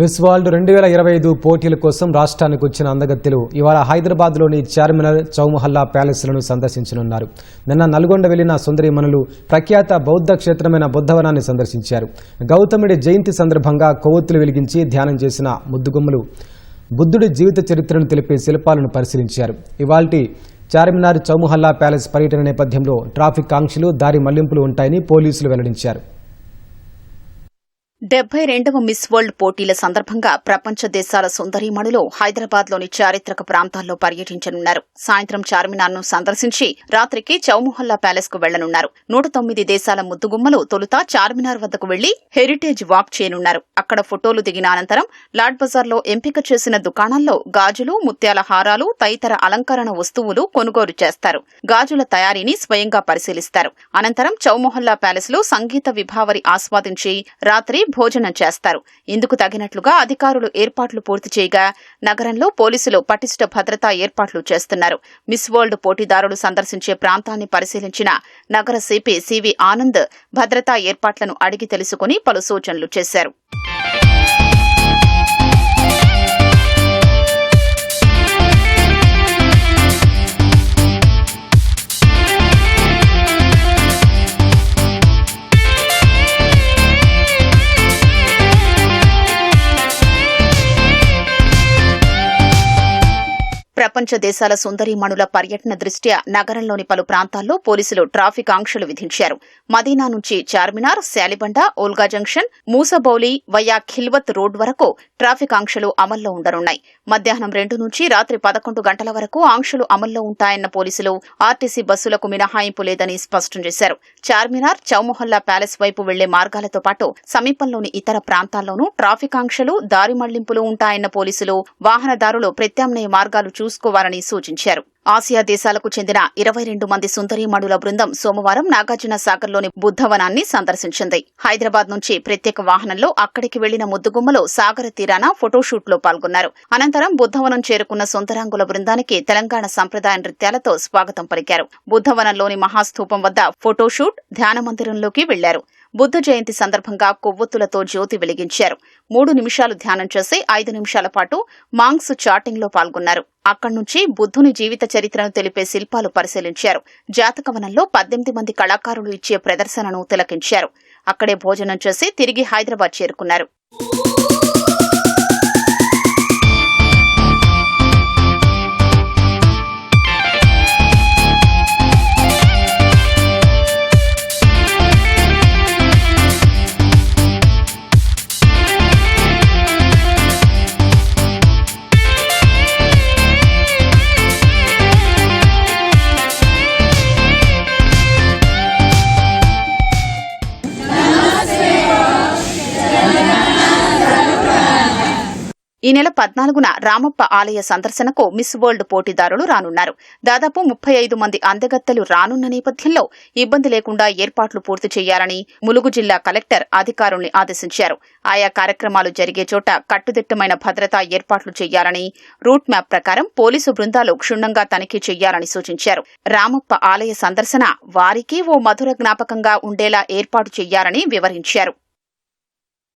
Miss world రెండు వేల ఇరవై ఐదు పోటీల కోసం రాష్ట్రానికి వచ్చిన అందగత్తెలు ఇవాళ హైదరాబాద్లోని చార్మినార్ చౌమహల్లా ప్యాలెస్లను సందర్శించనున్నారు. నిన్న నల్గొండ వెళ్ళిన సుందరీమణులు ప్రఖ్యాత బౌద్ధ క్షేత్రమైన బుద్ధవనాన్ని సందర్శించారు. గౌతముడి జయంతి సందర్భంగా కొవ్వొత్తులు వెలిగించి ధ్యానం చేసిన ముద్దుగుమ్మలు బుద్ధుడి జీవిత చరిత్రను తెలిపే శిల్పాలను పరిశీలించారు. ఇవాల్టి చార్మినార్ చౌమహల్లా ప్యాలెస్ పర్యటన నేపథ్యంలో ట్రాఫిక్ ఆంక్షలు దారి మళ్ళింపులు ఉంటాయని పోలీసులు వెల్లడించారు. డెబ్బై రెండవ మిస్ వరల్డ్ పోటీల సందర్భంగా ప్రపంచ దేశాల సుందరీమణులు హైదరాబాద్లోని చారిత్రక ప్రాంతాల్లో పర్యటించనున్నారు. సాయంత్రం చార్మినార్ను సందర్శించి రాత్రికి చౌముహల్లా ప్యాలెస్కు వెళ్ళనున్నారు. నూట తొమ్మిది దేశాల ముద్దుగుమ్మలు తొలుత చార్మినార్ వద్దకు వెళ్ళి హెరిటేజ్ వాక్ చేయనున్నారు. అక్కడ ఫోటోలు దిగిన అనంతరం లాడ్ బజార్లో ఎంపిక చేసిన దుకాణాల్లో గాజులు ముత్యాల హారాలు తదితర అలంకరణ వస్తువులు కొనుగోలు చేస్తారు. గాజుల తయారీని స్వయంగా పరిశీలిస్తారు. అనంతరం చౌమొహల్లా ప్యాలెస్లో సంగీత విభావరి ఆస్వాదించి రాత్రి భోజనం చేస్తారు. ఇందుకు తగినట్లుగా అధికారులు ఏర్పాట్లు పూర్తి చేయగా నగరంలో పోలీసులు పటిష్ట భద్రతా ఏర్పాట్లు చేస్తున్నారు. మిస్ వరల్డ్ పోటీదారులు సందర్శించే ప్రాంతాన్ని పరిశీలించిన నగర సిపి సివి ఆనంద్ భద్రతా ఏర్పాట్లను అడిగి తెలుసుకుని పలు సూచనలు చేశారు. ప్రపంచ దేశాల సుందరీమణుల పర్యటన దృష్ట్యా నగరంలోని పలు ప్రాంతాల్లో పోలీసులు ట్రాఫిక్ ఆంక్షలు విధించారు. మదీనా నుంచి Charminar Shalibanda Volga junction Moosabowli via Khilwat road వరకు ట్రాఫిక్ ఆంక్షలు అమల్లో ఉండనున్నాయి. మధ్యాహ్నం రెండు నుంచి రాత్రి పదకొండు గంటల వరకు ఆంక్షలు అమల్లో ఉంటాయన్న పోలీసులు ఆర్టీసీ బస్సులకు మినహాయింపు లేదని స్పష్టం చేశారు. చార్మినార్ చౌమొహల్లా ప్యాలెస్ వైపు వెళ్ళే మార్గాలతో పాటు సమీపంలోని ఇతర ప్రాంతాల్లోనూ ట్రాఫిక్ ఆంక్షలు దారి మళ్ళింపులు ఉంటాయన్న పోలీసులు వాహనదారులు ప్రత్యామ్నాయ మార్గాలు చూసి చూసుకోవాలని సూచించారు. ఆసియా దేశాలకు చెందిన ఇరవై రెండు మంది సుందరీమణుల బృందం సోమవారం నాగార్జున సాగర్లోని బుద్ధవనాన్ని సందర్శించింది. హైదరాబాద్ నుంచి ప్రత్యేక వాహనంలో అక్కడికి వెళ్ళిన ముద్దుగుమ్మలు సాగర తీరాన ఫోటోషూట్లో పాల్గొన్నారు. అనంతరం బుద్ధవనం చేరుకున్న సుందరాంగుల బృందానికి తెలంగాణ సంప్రదాయ నృత్యాలతో స్వాగతం పలికారు. బుద్ధవనంలోని మహాస్థూపం వద్ద ఫోటోషూట్ ధ్యాన మందిరంలోకి వెళ్ళారు. బుద్ధ జయంతి సందర్భంగా కొవ్వొత్తులతో జ్యోతి వెలిగించారు. మూడు నిమిషాలు ధ్యానం చేసి ఐదు నిమిషాల పాటు మాంగ్స్ చాటింగ్లో పాల్గొన్నారు. అక్కడి నుంచి బుద్ధుని జీవిత చరిత్రను తెలిపే శిల్పాలు పరిశీలించారు. జాతకవనంలో పద్దెనిమిది మంది కళాకారులు ఇచ్చే ప్రదర్శనను తిలకించారు. అక్కడే భోజనం చేసి తిరిగి హైదరాబాద్ చేరుకున్నారు. ఈ నెల పద్నాలుగున రామప్ప ఆలయ సందర్శనకు మిస్ వరల్డ్ పోటీదారులు రానున్నారు. దాదాపు ముప్పై ఐదు మంది అందగత్తెలు రానున్న నేపథ్యంలో ఇబ్బంది లేకుండా ఏర్పాట్లు పూర్తి చేయాలని ములుగు జిల్లా కలెక్టర్ అధికారుల్ని ఆదేశించారు. ఆయా కార్యక్రమాలు జరిగే చోట కట్టుదిట్టమైన భద్రతా ఏర్పాట్లు చేయాలని రూట్ మ్యాప్ ప్రకారం పోలీసు బృందాలు క్షుణ్ణంగా తనిఖీ చేయాలని సూచించారు. రామప్ప ఆలయ సందర్శన వారికి ఓ మధుర జ్ఞాపకంగా ఉండేలా ఏర్పాటు చేయాలని వివరించారు.